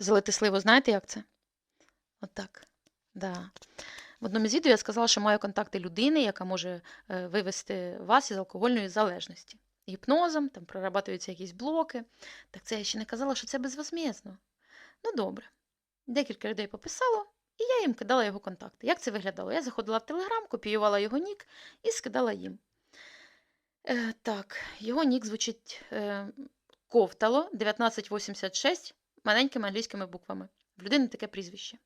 залити сливу, знаєте, як це? Отак. Да. В одному з відео я сказала, що маю контакти людини, яка може е, вивести вас із алкогольної залежності. Гіпнозом, там прорабатуються якісь блоки. Так це я ще не казала, що це безвозмєзно. Ну, добре. Декілька людей пописало, і я їм кидала його контакти. Як це виглядало? Я заходила в Телеграм, копіювала його нік і скидала їм. Е, так, його нік звучить е, Ковтало 1986 маленькими англійськими буквами. В людини таке прізвище.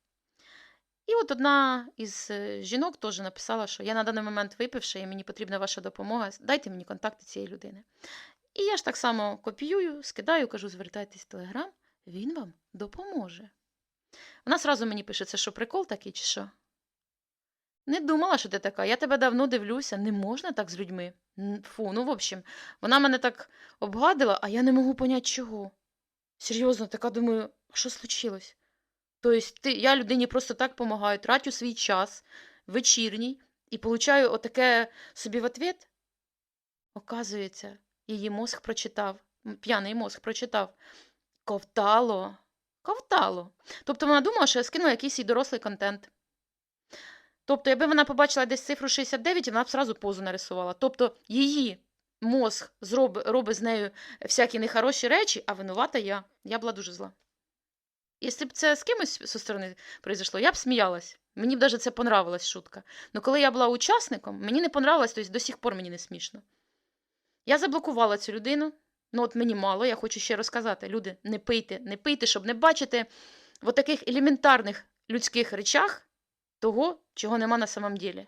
І от одна із е, жінок теж написала, що я на даний момент випивши, і мені потрібна ваша допомога. Дайте мені контакти цієї людини. І я ж так само копіюю, скидаю, кажу, звертайтесь в Телеграм, він вам допоможе. Вона сразу мені пише, це що, прикол такий, чи що? Не думала, що ти така. Я тебе давно дивлюся, не можна так з людьми. Фу, ну, в общем, вона мене так обгадила, а я не можу поняти, чого. Серйозно, така думаю, що случилось? Тобто, ти, я людині просто так допомагаю, трачу свій час вечірній і получаю отаке собі в ответ. Оказується, її мозг прочитав, п'яний мозг прочитав. Ковтало. Ковтало. Тобто вона думала, що я скинула якийсь їй дорослий контент. Тобто, якби вона побачила десь цифру 69, вона б сразу позу нарисувала. Тобто, її мозг зроб, робить з нею всякі нехороші речі, а винувата я. Я була дуже зла. Якщо б це з кимось зі сторони произошло, я б сміялась. Мені б навіть це понравилась шутка. Но коли я була учасником, мені не понравилось, тобто до сих пор мені не смішно. Я заблокувала цю людину. Ну, от мені мало, я хочу ще розказати. Люди, не пийте, не пийте, щоб не бачити в таких елементарних людських речах того, чого нема на самом ділі.